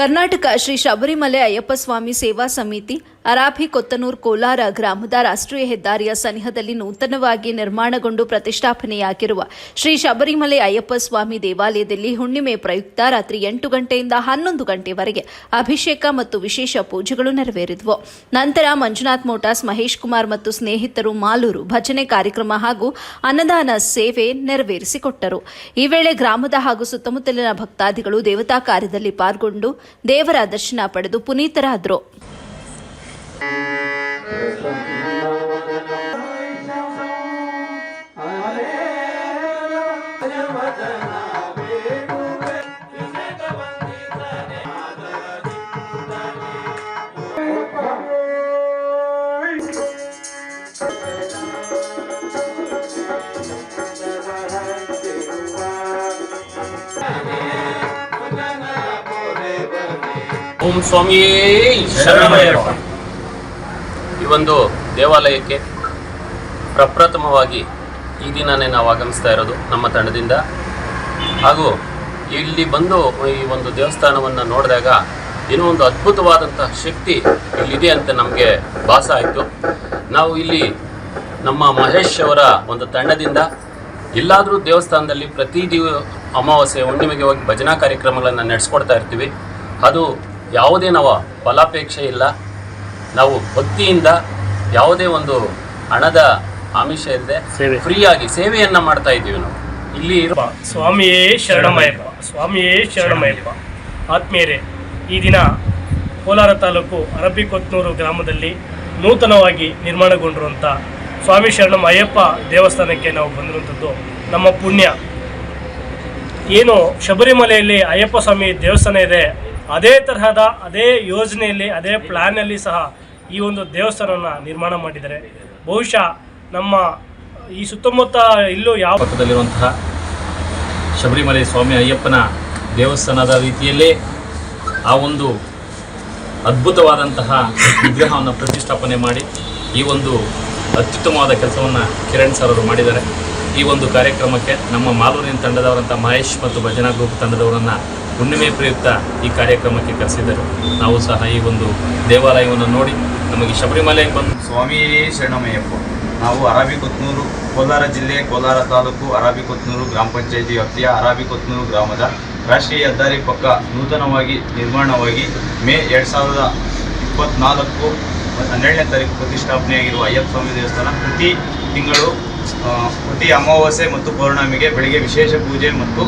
ಕರ್ನಾಟಕ ಶ್ರೀ ಶಬರಿಮಲೆ ಅಯ್ಯಪ್ಪ ಸ್ವಾಮಿ ಸೇವಾ ಸಮಿತಿ ಅರಾಭಿ ಕೊತ್ತನೂರ್ ಕೋಲಾರ ಗ್ರಾಮದ ರಾಷ್ಟ್ರೀಯ ಹೆದ್ದಾರಿಯ ಸನಿಹದಲ್ಲಿ ನೂತನವಾಗಿ ನಿರ್ಮಾಣಗೊಂಡು ಪ್ರತಿಷ್ಠಾಪನೆಯಾಗಿರುವ ಶ್ರೀ ಶಬರಿಮಲೆ ಅಯ್ಯಪ್ಪ ಸ್ವಾಮಿ ದೇವಾಲಯದಲ್ಲಿ ಹುಣ್ಣಿಮೆ ಪ್ರಯುಕ್ತ ರಾತ್ರಿ ಎಂಟು ಗಂಟೆಯಿಂದ ಹನ್ನೊಂದು ಗಂಟೆವರೆಗೆ ಅಭಿಷೇಕ ಮತ್ತು ವಿಶೇಷ ಪೂಜೆಗಳು ನೆರವೇರಿದವು. ನಂತರ ಮಂಜುನಾಥ್ ಮೋಟಾಸ್ ಮಹೇಶ್ ಕುಮಾರ್ ಮತ್ತು ಸ್ನೇಹಿತರು ಮಾಲೂರು ಭಜನೆ ಕಾರ್ಯಕ್ರಮ ಹಾಗೂ ಅನ್ನದಾನ ಸೇವೆ ನೆರವೇರಿಸಿಕೊಟ್ಟರು. ಈ ವೇಳೆ ಗ್ರಾಮದ ಹಾಗೂ ಸುತ್ತಮುತ್ತಲಿನ ಭಕ್ತಾದಿಗಳು ದೇವತಾ ಕಾರ್ಯದಲ್ಲಿ ಪಾಲ್ಗೊಂಡು ದೇವರ ದರ್ಶನ ಪಡೆದು ಪುನೀತರಾದರು. ಓಂ ಸ್ವಾಮಿಯೇ ಶರಣಮಯ್ಯಪ್ಪ. ಈ ಒಂದು ದೇವಾಲಯಕ್ಕೆ ಪ್ರಪ್ರಥಮವಾಗಿ ಈ ದಿನನೇ ನಾವು ಆಗಮಿಸ್ತಾ ಇರೋದು ನಮ್ಮ ತಂಡದಿಂದ. ಹಾಗೂ ಇಲ್ಲಿ ಬಂದು ಈ ಒಂದು ದೇವಸ್ಥಾನವನ್ನು ನೋಡಿದಾಗ ಏನೋ ಒಂದು ಅದ್ಭುತವಾದಂತಹ ಶಕ್ತಿ ಇಲ್ಲಿದೆ ಅಂತ ನಮಗೆ ಭಾಸ ಆಯಿತು. ನಾವು ಇಲ್ಲಿ ನಮ್ಮ ಮಹೇಶ್ ಅವರ ಒಂದು ತಂಡದಿಂದ ಎಲ್ಲಾದರೂ ದೇವಸ್ಥಾನದಲ್ಲಿ ಪ್ರತಿ ದಿವ ಅಮಾವಾಸ್ಯೆ ಹುಣ್ಣಿಮೆಗೆ ಹೋಗಿ ಭಜನಾ ಕಾರ್ಯಕ್ರಮಗಳನ್ನು ನಡೆಸ್ಕೊಡ್ತಾ ಇರ್ತೀವಿ. ಅದು ಯಾವುದೇ ನಾವು ಫಲಾಪೇಕ್ಷೆ ಇಲ್ಲ. ನಾವು ಭಕ್ತಿಯಿಂದ ಯಾವುದೇ ಒಂದು ಹಣದ ಆಮಿಷ ಇಲ್ಲದೆ ಫ್ರೀಯಾಗಿ ಸೇವೆಯನ್ನ ಮಾಡ್ತಾ ಇದ್ದೀವಿ ನಾವು. ಇಲ್ಲಿ ಇರುವ ಸ್ವಾಮಿಯೇ ಶರಣಮಯ್ಯಪ್ಪ ಸ್ವಾಮಿಯೇ ಶರಣಮಯಪ್ಪ ಆತ್ಮೀಯರೇ ಈ ದಿನ ಕೋಲಾರ ತಾಲೂಕು ಅರಬ್ಬಿಕೊತ್ನೂರು ಗ್ರಾಮದಲ್ಲಿ ನೂತನವಾಗಿ ನಿರ್ಮಾಣಗೊಂಡಿರುವಂಥ ಸ್ವಾಮಿ ಶರಣಂ ಅಯ್ಯಪ್ಪ ದೇವಸ್ಥಾನಕ್ಕೆ ನಾವು ಬಂದಿರುವಂಥದ್ದು ನಮ್ಮ ಪುಣ್ಯ. ಏನು ಶಬರಿಮಲೆಯಲ್ಲಿ ಅಯ್ಯಪ್ಪ ಸ್ವಾಮಿ ದೇವಸ್ಥಾನ ಇದೆ ಅದೇ ತರಹದ ಅದೇ ಯೋಜನೆಯಲ್ಲಿ, ಅದೇ ಪ್ಲ್ಯಾನಲ್ಲಿ ಸಹ ಈ ಒಂದು ದೇವಸ್ಥಾನವನ್ನು ನಿರ್ಮಾಣ ಮಾಡಿದ್ದಾರೆ. ಬಹುಶಃ ನಮ್ಮ ಈ ಸುತ್ತಮುತ್ತ ಇಲ್ಲೂ ಯಾವ ಪಕ್ಕದಲ್ಲಿರುವಂತಹ ಶಬರಿಮಲೆ ಸ್ವಾಮಿ ಅಯ್ಯಪ್ಪನ ದೇವಸ್ಥಾನದ ರೀತಿಯಲ್ಲೇ ಆ ಒಂದು ಅದ್ಭುತವಾದಂತಹ ವಿಗ್ರಹವನ್ನು ಪ್ರತಿಷ್ಠಾಪನೆ ಮಾಡಿ ಈ ಒಂದು ಅತ್ಯುತ್ತಮವಾದ ಕೆಲಸವನ್ನು ಕಿರಣ್ ಸರ್ ಅವರು ಮಾಡಿದ್ದಾರೆ. ಈ ಒಂದು ಕಾರ್ಯಕ್ರಮಕ್ಕೆ ನಮ್ಮ ಮಾಲೂರಿನ ತಂಡದವರಂಥ ಮಹೇಶ್ ಮತ್ತು ಭಜನಾ ಗ್ರೂಪ್ ತಂಡದವರನ್ನು ಹುಣ್ಣಿಮೆ ಪ್ರಯುಕ್ತ ಈ ಕಾರ್ಯಕ್ರಮಕ್ಕೆ ಕರೆಸಿದರು. ನಾವು ಸಹ ಈ ಒಂದು ದೇವಾಲಯವನ್ನು ನೋಡಿ ನಮಗೆ ಶಬರಿಮಲೆ ಬಂದು ಸ್ವಾಮಿ ಶರಣಮಯ್ಯಪ್ಪ, ನಾವು ಅರಾಬಿಕೊತ್ನೂರು, ಕೋಲಾರ ಜಿಲ್ಲೆ, ಕೋಲಾರ ತಾಲೂಕು ಅರಾಬಿಕೊತ್ನೂರು ಗ್ರಾಮ ಪಂಚಾಯಿತಿ ವ್ಯಾಪ್ತಿಯ ಅರಾಬಿಕೊತ್ನೂರು ಗ್ರಾಮದ ರಾಷ್ಟ್ರೀಯ ಹೆದ್ದಾರಿ ಪಕ್ಕ ನೂತನವಾಗಿ ನಿರ್ಮಾಣವಾಗಿ ಮೇ ಎರಡು ಸಾವಿರದ ಇಪ್ಪತ್ನಾಲ್ಕು ಹನ್ನೆರಡನೇ ತಾರೀಕು ಪ್ರತಿಷ್ಠಾಪನೆಯಾಗಿರುವ ಅಯ್ಯಪ್ಪ ಸ್ವಾಮಿ ದೇವಸ್ಥಾನ ಪ್ರತಿ ತಿಂಗಳು ಪ್ರತಿ ಅಮಾವಾಸ್ಯೆ ಮತ್ತು ಪೌರ್ಣಮಿಗೆ ಬೆಳಿಗ್ಗೆ ವಿಶೇಷ ಪೂಜೆ ಮತ್ತು